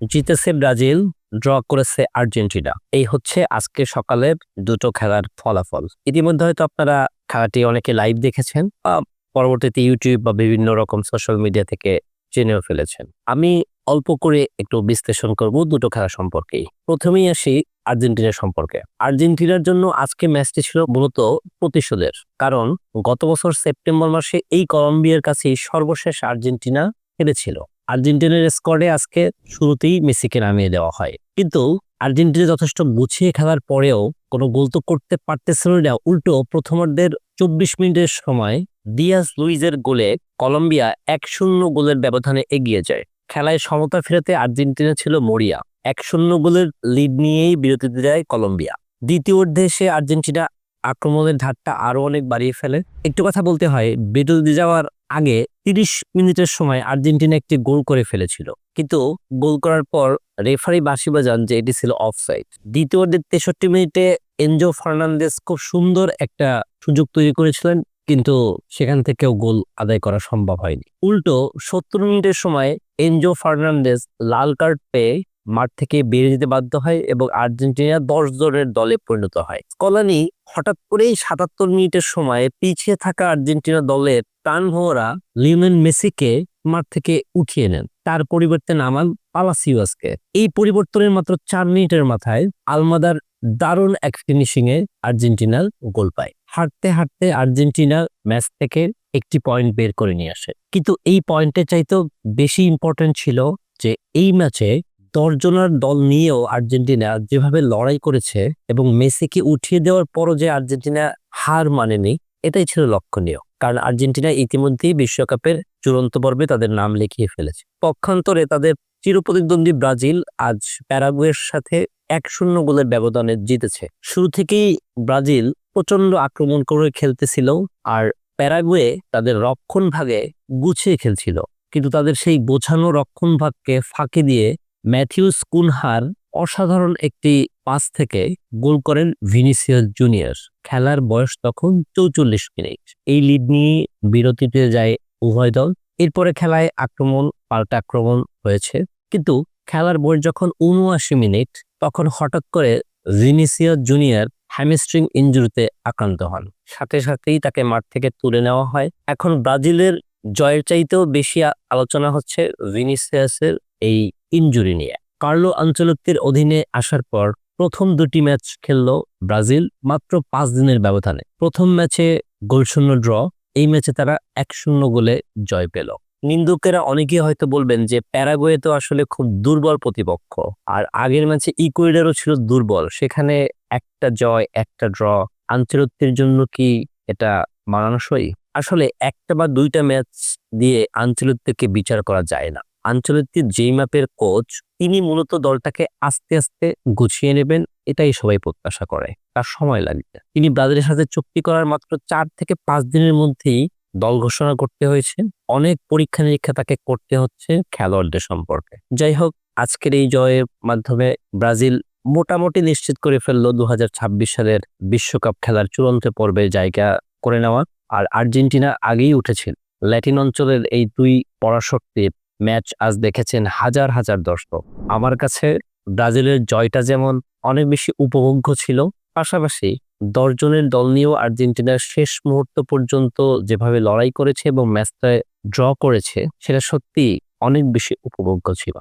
জিতেছে Brazil, draw করেছে Argentina. এই হচ্ছে আজকে সকালের দুটো খেলার ফলাফল। ইতিমধ্যে হয়তো আপনারা খেলাটি অনেকে লাইভ দেখেছেন বা পরবর্তীতে ইউটিউব বা বিভিন্ন রকম সোশ্যাল মিডিয়া থেকে জেনেও ফেলেছেন। আমি অল্প করে একটু বিশ্লেষণ করব দুটো খেলা সম্পর্কেই। প্রথমেই আসি আর্জেন্টিনার সম্পর্কে। আর্জেন্টিনার জন্য আজকে ম্যাচটি ছিল মূলত প্রতিশোধের। কারণ গত বছর সেপ্টেম্বর মাসে এই কলম্বিয়ার কাছেই সর্বশেষ আর্জেন্টিনা হেরেছিল। আর্জেন্টিনার স্কোয়াডে আজকে শুরুতেই মেসিকে নামিয়ে দেওয়া হয়। কিন্তু আর্জেন্টিনা যথেষ্ট গুছিয়ে খেলার পরেও কোনো গোল তো করতে পারতেছিল না। উল্টো প্রথমার্ধের চব্বিশ মিনিটের সময় দিয়াস লুইজের গোলে কলম্বিয়া এক শূন্য গোলের ব্যবধানে এগিয়ে যায়। খেলায় সমতা ফেরাতে আর্জেন্টিনা ছিল মরিয়া। এক শূন্য গোলের লিড নিয়েই বিরতিতে যায় কলম্বিয়া। দ্বিতীয় অর্ধে আর্জেন্টিনা আক্রমণের ধারটা আরও অনেক বাড়িয়ে ফেলে। একটু কথা বলতে হয় বিরতি যাওয়ার আগে তিরিশ মিনিটের সময় আর্জেন্টিনা একটি গোল করে ফেলেছিল। কিন্তু গোল করার পর রেফারি বাঁশি বাজান যে এটি ছিল অফসাইড। দ্বিতীয়ার্ধের তেষট্টি মিনিটে এনজো ফার্নান্দেস খুব সুন্দর একটা সুযোগ তৈরি করেছিলেন, কিন্তু সেখান থেকেও গোল আদায় করা সম্ভব হয়নি। উল্টো সত্তর মিনিটের সময় এনজো ফার্নান্দেস লাল কার্ড পেয়ে মাঠ থেকে বেরিয়ে যেতে বাধ্য হয় এবং আর্জেন্টিনা দশ জনের দলে পরিণত হয়। স্কলানি হঠাৎ করেই সাতাত্তর মিনিটের সময় পিছিয়ে থাকা আর্জেন্টিনা দলের টানভোরা লিওনেল মেসিকে মাঠ থেকে উঠিয়ে নেন। তার পরিবর্তে নামান পালাসিওয়াসকে। এই পরিবর্তনের মাত্র চার মিনিটের মাথায় আলমাদার দারুণ এক ফিনিশিং এ আর্জেন্টিনার গোল পায়। হাঁটতে হাঁটতে আর্জেন্টিনা ম্যাচ থেকে একটি পয়েন্ট বের করে নিয়ে আসে। কিন্তু এই পয়েন্টের চাইতেও বেশি ইম্পর্টেন্ট ছিল যে এই ম্যাচে দশজনের দল নিয়েও আর্জেন্টিনা যেভাবে লড়াই করেছে এবং মেসিকে উঠিয়ে দেওয়ার পরও যে আর্জেন্টিনা হার মানেনি, এটাই ছিল লক্ষণীয়। কারণ আর্জেন্টিনা ইতিমধ্যেই বিশ্বকাপের চূড়ান্ত পর্বে তাদের নাম লিখিয়ে ফেলেছে। পক্ষান্তরে তাদের চিরপ্রতিদ্বন্দ্বী ব্রাজিল আজ প্যারাগুয়ের সাথে এক শূন্য গোলের ব্যবধানে জিতেছে। শুরু থেকেই ব্রাজিল প্রচণ্ড আক্রমণ করে খেলতেছিল আর প্যারাগুয়ে তাদের রক্ষণ ভাগে গুছিয়ে খেলছিল। কিন্তু তাদের সেই গোছানো রক্ষণ ভাগকে ফাঁকি দিয়ে ম্যাথিউস কুনহার অসাধারণ একটি পাস থেকে গোল করেন ভিনিসিয়াস জুনিয়র। খেলার বয়স তখন চৌচল্লিশ মিনিট। এই লিড নিয়ে বিরতিতে যায় উভয় দল। এরপরে খেলায় আক্রমণ, পাল্টা আক্রমণ হয়েছে। কিন্তু খেলার বয়স যখন উনআশি মিনিট, তখন হঠাৎ করে ভিনিসিয়াস জুনিয়র হ্যামিস্ট্রিং ইঞ্জুরিতে আক্রান্ত হন। সাথে সাথেই তাকে মাঠ থেকে তুলে নেওয়া হয়। এখন ব্রাজিলের জয়ের চাইতেও বেশি আলোচনা হচ্ছে ভিনিসিয়াসের এই ইনজুরি নিয়ে। কার্লো আঞ্চলত্বের অধীনে আসার পর প্রথম দুটি ম্যাচ খেললো ব্রাজিল মাত্র পাঁচ দিনের ব্যবধানে। প্রথম ম্যাচে গোলশূন্য ড্র, এই ম্যাচে তারা এক শূন্য গোলে জয় পেল। নিন্দুকেরা অনেকেই হয়তো বলবেন যে প্যারাগুয়ে তো আসলে খুব দুর্বল প্রতিপক্ষ, আর আগের ম্যাচে ইকুয়েডারও ছিল দুর্বল, সেখানে একটা জয়, একটা ড্র। আঞ্চলত্বের জন্য কি এটা মানানসই? আসলে একটা বা দুইটা ম্যাচ দিয়ে আঞ্চলিককে বিচার করা যায় না। আঞ্চলিকটির যেই মাপের কোচ, তিনি মূলত দলটাকে আস্তে আস্তে গুছিয়ে নেবেন, এটাই সবাই প্রত্যাশা করে। তার সময় লাগবে। তিনি ব্রাজিলের সাথে চুক্তি করার মাত্র চার থেকে পাঁচ দিনের মধ্যেই দল ঘোষণা করতে হয়েছে। অনেক পরীক্ষা নিরীক্ষা তাকে করতে হচ্ছে খেলোয়াড়দের সম্পর্কে। যাই হোক, আজকের এই জয়ের মাধ্যমে ব্রাজিল মোটামুটি নিশ্চিত করে ফেলল দু হাজার ছাব্বিশ সালের বিশ্বকাপ খেলার চূড়ান্ত পর্বে জায়গা করে নেওয়া। আর আর্জেন্টিনা আগেই উঠেছিল ল্যাটিন অঞ্চলের এই দুই পরাশক্তির ম্যাচ আজ দেখেছেন হাজার হাজার দর্শক। আমার কাছে ব্রাজিলের জয়টা যেমন অনেক বেশি উপভোগ্য ছিল, পাশাপাশি দশজনের দল নিয়েও আর্জেন্টিনার শেষ মুহূর্ত পর্যন্ত যেভাবে লড়াই করেছে এবং ম্যাচটা ড্র করেছে, সেটা সত্যি অনেক বেশি উপভোগ্য ছিল।